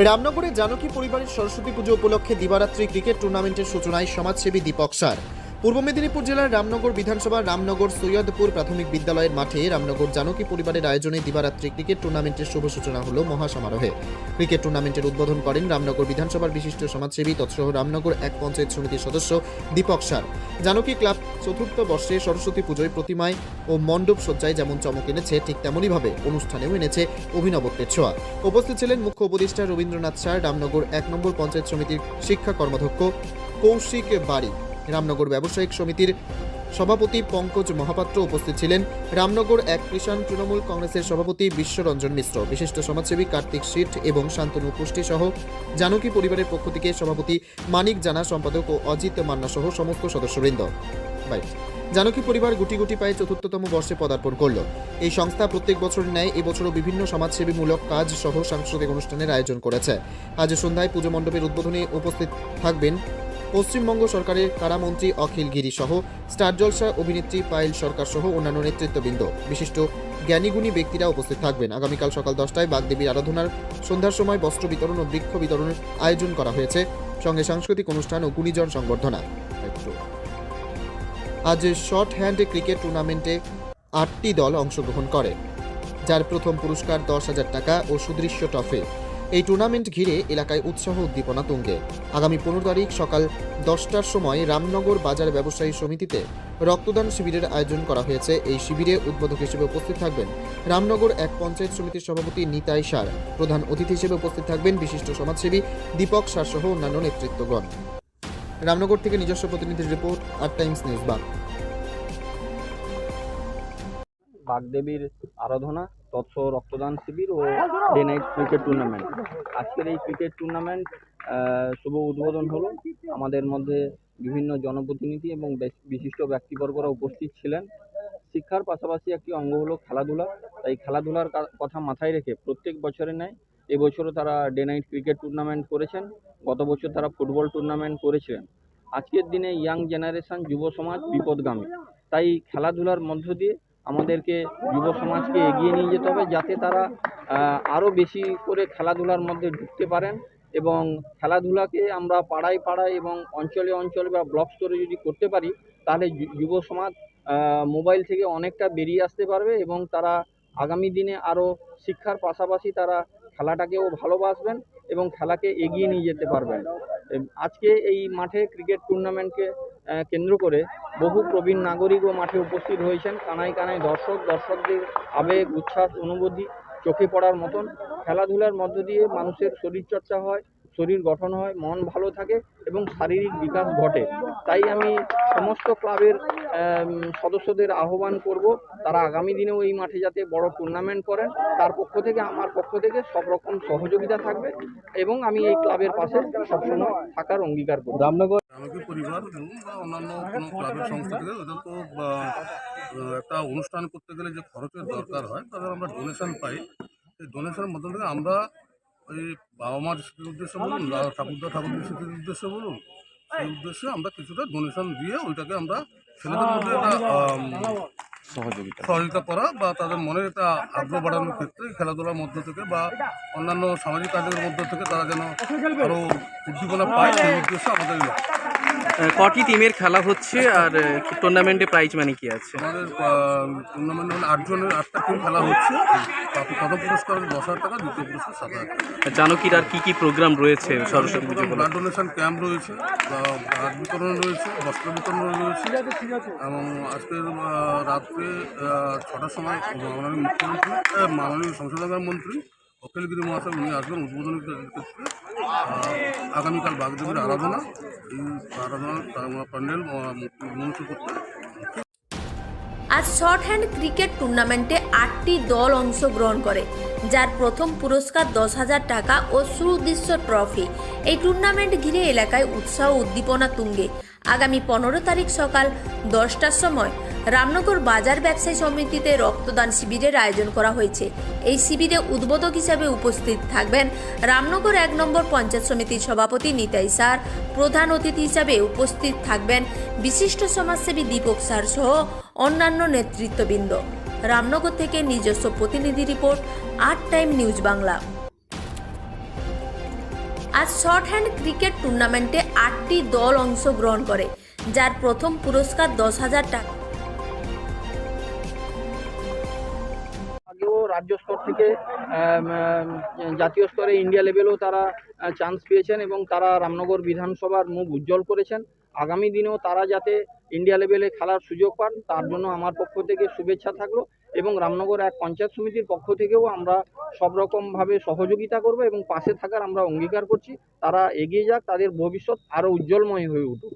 রামনগরে জানকী পরিবারের সরস্বতী পুজো উপলক্ষে দিবারাত্রি ক্রিকেট টুর্নামেন্টের সূচনায় সমাজসেবী দীপক সার পূর্ব মেদিনীপুর জেলার রামনগর বিধানসভার রামনগর সৈয়দপুর প্রাথমিক বিদ্যালয়ের মাঠে রামনগর জানকী পরিবারের আয়োজনে দিবারাত্রি ক্রিকেট টুর্নামেন্টের শুভ সূচনা হলো মহাসমারোহে। ক্রিকেট টুর্নামেন্টের উদ্বোধন করেন রামনগর বিধানসভার বিশিষ্ট সমাজসেবী, তৎসহ রামনগর এক পঞ্চায়েত সমিতির সদস্য দীপক সার। জানকী ক্লাব চতুর্থ বর্ষে সরস্বতী পুজোয় প্রতিমায় ও মণ্ডপ সজ্জায় যেমন চমক এনেছে, ঠিক তেমনইভাবে অনুষ্ঠানেও এনেছে অভিনবত্বের ছোঁয়া। উপস্থিত ছিলেন মুখ্য উপদেষ্টা রবীন্দ্রনাথ স্যার রামনগর এক নম্বর পঞ্চায়েত সমিতির শিক্ষা কর্মাধ্যক্ষ কৌশিক বাড়ি। রামনগর ব্যবসায়িক সমিতির সভাপতি পঙ্কজ মহাপাত্র উপস্থিত ছিলেন। রামনগর এক কৃষাণ তৃণমূল কংগ্রেসের সভাপতি বিশ্বরঞ্জন মিশ্র। বিশিষ্ট সমাজসেবী কার্তিক শীঠ এবং শান্তনু পুষ্টি সহ জানকী পরিবারের পক্ষ থেকে সভাপতি মানিক জানা, সম্পাদক ও অজিত মান্না সহ সমস্ত সদস্যবৃন্দ। জানকী পরিবার গুটি গুটি পায়ে চতুর্থতম বর্ষে পদার্পণ করল। এই সংস্থা প্রত্যেক বছরের ন্যায় এবছরও বিভিন্ন সমাজসেবীমূলক কাজ সহ সাংস্কৃতিক অনুষ্ঠানের আয়োজন করেছে। আজ সন্ধ্যায় পুজো মণ্ডপের উদ্বোধনে উপস্থিত থাকবেন পশ্চিমবঙ্গ সরকারের কারামন্ত্রী অখিল গিরি সহ স্টার জলসা অভিনেত্রী পায়েল সরকার সহ অন্যান্য নেতৃত্ববৃন্দ। বিশিষ্ট জ্ঞানীগুণী ব্যক্তিরা উপস্থিত থাকবেন। আগামীকাল সকাল দশটায় বাগদেবীর আরাধনার সন্ধ্যার সময় বস্ত্র বিতরণ ও বৃক্ষ বিতরণের আয়োজন করা হয়েছে। সঙ্গে সাংস্কৃতিক অনুষ্ঠান ও গুণীজন সংবর্ধনা। আজ শর্ট হ্যান্ড ক্রিকেট টুর্নামেন্টে আটটি দল অংশগ্রহণ করে, যার প্রথম পুরস্কার দশ হাজার টাকা ও সুদৃশ্য ট্রফি। এই টুর্নামেন্ট ঘিরে এলাকায় উৎসাহ উদ্দীপনা তুঙ্গে। আগামী পনেরো তারিখ সকাল দশটার সময় রামনগর বাজার ব্যবসায়ী সমিতিতে রক্তদান শিবিরের আয়োজন করা হয়েছে। এই শিবিরে উদ্বোধক হিসেবে উপস্থিত থাকবেন রামনগর এক পঞ্চায়েত সমিতির সভাপতি নিতাই সার, প্রধান অতিথি হিসেবে উপস্থিত থাকবেন বিশিষ্ট সমাজসেবী দীপক সার সহ অন্যান্য নেতৃত্বগণ। রামনগর থেকে নিজস্ব প্রতিনিধির রিপোর্ট, আর টাইমস নিউজ বাং বাগদেবীর আরাধনা তৎস রক্তদান শিবির ও ডে নাইট ক্রিকেট টুর্নামেন্ট। আজকের এই ক্রিকেট টুর্নামেন্ট শুভ উদ্বোধন হলো। আমাদের মধ্যে বিভিন্ন জনপ্রতিনিধি এবং বিশিষ্ট ব্যক্তিবর্গরা উপস্থিত ছিলেন। শিক্ষার পাশাপাশি একটি অঙ্গ হলো খেলাধুলা। তাই খেলাধুলার কথা মাথায় রেখে প্রত্যেক বছরের ন্যায় এবছরও তারা ডে নাইট ক্রিকেট টুর্নামেন্ট করেছেন। গত বছর তারা ফুটবল টুর্নামেন্ট করেছিলেন। আজকের দিনে ইয়াং জেনারেশন যুব সমাজ বিপদগামী। তাই খেলাধুলার মধ্য দিয়ে আমাদেরকে যুব সমাজকে এগিয়ে নিয়ে যেতে হবে যাতে তারা আরও বেশি করে খেলাধুলার মধ্যে ঢুকতে পারেন এবং খেলাধুলাকে আমরা পাড়ায় পাড়ায় এবং অঞ্চলে অঞ্চলে বা ব্লক স্তরে যদি করতে পারি, তাহলে যুব সমাজ মোবাইল থেকে অনেকটা বেরিয়ে আসতে পারবে এবং তারা আগামী দিনে আরও শিক্ষার পাশাপাশি তারা খেলাটাকেও ভালোবাসবেন এবং খেলাকে এগিয়ে নিয়ে যেতে পারবেন। আজকে এই মাঠে ক্রিকেট টুর্নামেন্টকে কেন্দ্র করে বহু প্রবীণ নাগরিকও মাঠে উপস্থিত হয়েছেন। কানায় কানায় দর্শক, দর্শকদের আবেগ, উচ্ছ্বাস, অনুভূতি চোখে পড়ার মতন। খেলাধুলার মধ্য দিয়ে মানুষের শরীরচর্চা হয়, শরীর গঠন হয়, মন ভালো থাকে এবং শারীরিক বিকাশ ঘটে। তাই আমি সমস্ত ক্লাবের সদস্যদের আহ্বান করব, তারা আগামী দিনেও এই মাঠে যাতে বড় টুর্নামেন্ট করেন। তার পক্ষ থেকে, আমার পক্ষ থেকে সব রকম সহযোগিতা থাকবে এবং আমি এই ক্লাবের পাশে সবসময় থাকার অঙ্গীকার করব। রামনগর আমাকে পরিবার বা অন্যান্য কোনো ক্লাবের সংস্থা থেকে ওদের তো একটা অনুষ্ঠান করতে গেলে যে খরচের দরকার হয় তাদের আমরা ডোনেশন পাই। সেই ডোনেশনের মধ্যে থেকে আমরা ওই বাবা মার স্মৃতির উদ্দেশ্যে বলুন বা ঠাকুরদা ঠাকুরদের স্মৃতির উদ্দেশ্যে বলুন সেই উদ্দেশ্যে আমরা কিছুটা ডোনেশন দিয়ে ওইটাকে আমরা ছেলেদের মধ্যে একটা সহযোগিতা। সহযোগিতা করা বা তাদের মনের একটা আগ্রহ বাড়ানোর ক্ষেত্রে খেলাধুলার মধ্য থেকে বা অন্যান্য সামাজিক কাজের মধ্য থেকে তারা যেন আরও উদ্দীপনা পায় সেই উদ্দেশ্যে আমাদের কটি টিমের খেলা হচ্ছে আর টুর্নামেন্টে প্রাইজ মানি কি আছে? আমাদের টুর্নামেন্টে মানে আটজনের আটটা টিম খেলা হচ্ছে। তাতে প্রথম পুরস্কার দশ হাজার টাকা দ্বিতীয় পুরস্কার সাত হাজার টাকা। জানকির আর কি কি প্রোগ্রাম রয়েছে সরস্বতী পুজো ব্লাড ডোনেশন ক্যাম্প রয়েছে বিতরণ রয়েছে বস্ত্র বিতরণ রয়েছে এবং আজকের রাত্রে ছটার সময় মাননীয় মুখ্যমন্ত্রী মাননীয় সংসদীয় মন্ত্রী অখিলগিরি মহাশয় উনি আসবেন উদ্বোধনী আগামীকাল বাগদেবীর আরাধনা, এই আরাধনা প্যান্ডেল মঞ্চ করতে। আজ শর্ট হ্যান্ড ক্রিকেট টুর্নামেন্টে আটটি দল অংশগ্রহণ করে, যার প্রথম পুরস্কার দশ হাজার টাকা ও সুদৃশ্য ট্রফি। এই টুর্নামেন্ট ঘিরে এলাকায় উৎসাহ উদ্দীপনা তুঙ্গে। আগামী পনেরো তারিখ সকাল দশটার সময় রামনগর বাজার ব্যবসায়ী সমিতিতে রক্তদান শিবিরের আয়োজন করা হয়েছে। এই শিবিরে উদ্বোধক হিসাবে উপস্থিত থাকবেন রামনগর এক নম্বর পঞ্চায়েত সমিতির সভাপতি নিতাই স্যার প্রধান অতিথি হিসাবে উপস্থিত থাকবেন বিশিষ্ট সমাজসেবী দীপক স্যার সহ অন্যান্য নেতৃত্ববৃন্দ। রামনগর থেকে নিজস্ব প্রতিনিধি রিপোর্ট, আট টাইম নিউজ বাংলা। আজ শর্ট হ্যান্ড ক্রিকেট টুর্নামেন্টে আটটি দল অংশগ্রহণ করে, যার প্রথম পুরস্কার দশ হাজার টাকা। রাজ্য স্তর থেকে জাতীয় স্তরে ইন্ডিয়া লেভেলেও তারা চান্স পেয়েছেন এবং তারা রামনগর বিধানসভার মুখ উজ্জ্বল করেছেন। আগামী দিনেও তারা যাতে ইন্ডিয়া লেভেলে খেলার সুযোগ পান, তার জন্য আমার পক্ষ থেকে শুভেচ্ছা থাকল এবং রামনগর এক পঞ্চায়েত সমিতির পক্ষ থেকেও আমরা সব রকমভাবে সহযোগিতা করব এবং পাশে থাকার আমরা অঙ্গীকার করছি। তারা এগিয়ে যাক, তাদের ভবিষ্যৎ আরও উজ্জ্বলময় হয়ে উঠুক।